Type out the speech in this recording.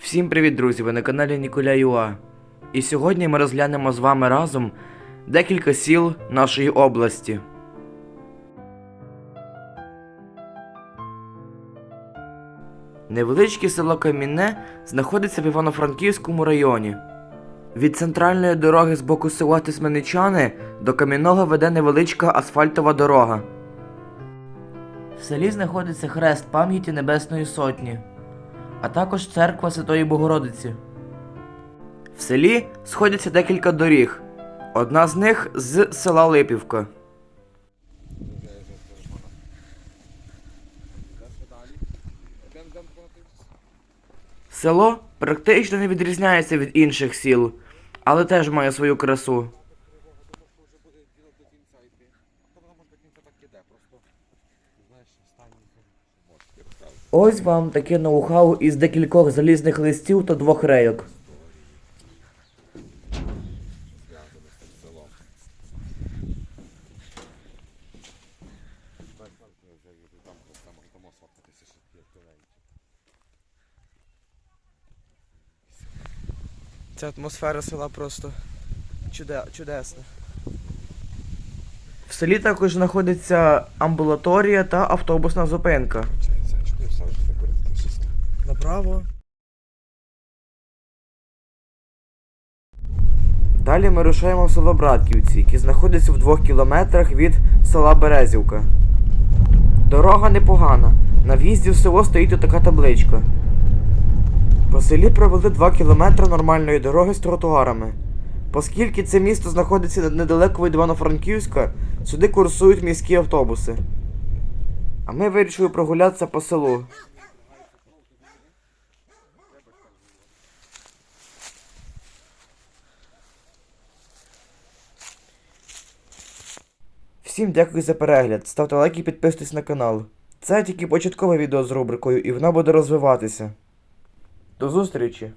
Всім привіт, друзі! Ви на каналі Ніколя Юа. І сьогодні ми розглянемо з вами разом декілька сіл нашої області. Невеличке село Камінне знаходиться в Івано-Франківському районі. Від центральної дороги з боку села Тисменичани до Кам'яного веде невеличка асфальтова дорога. В селі знаходиться хрест пам'яті Небесної Сотні, а також церква Святої Богородиці. В селі сходяться декілька доріг. Одна з них з села Липівка. Село практично не відрізняється від інших сіл, але теж має свою красу. вже буде діло до кінця йти. То воно може до кінця так іде, просто знаєш, останній розказує. Ось вам таке ноу-хау із декількох залізних листів та двох рейок. Ця атмосфера села просто чуде, чудесна. В селі також знаходиться амбулаторія та автобусна зупинка. Все закурити систему. Направо. Далі ми рушаємо в село Братківці, яке знаходиться в двох кілометрах від села Березівка. Дорога непогана. На в'їзді в село стоїть така табличка. По селі провели 2 кілометри нормальної дороги з тротуарами. Оскільки це місто знаходиться недалеко від Івано-Франківська, сюди курсують міські автобуси. А ми вирішили прогулятися по селу. Всім дякую за перегляд. Ставте лайк і підписуйтесь на канал. Це тільки початкове відео з рубрикою, і воно буде розвиватися. До зустрічі!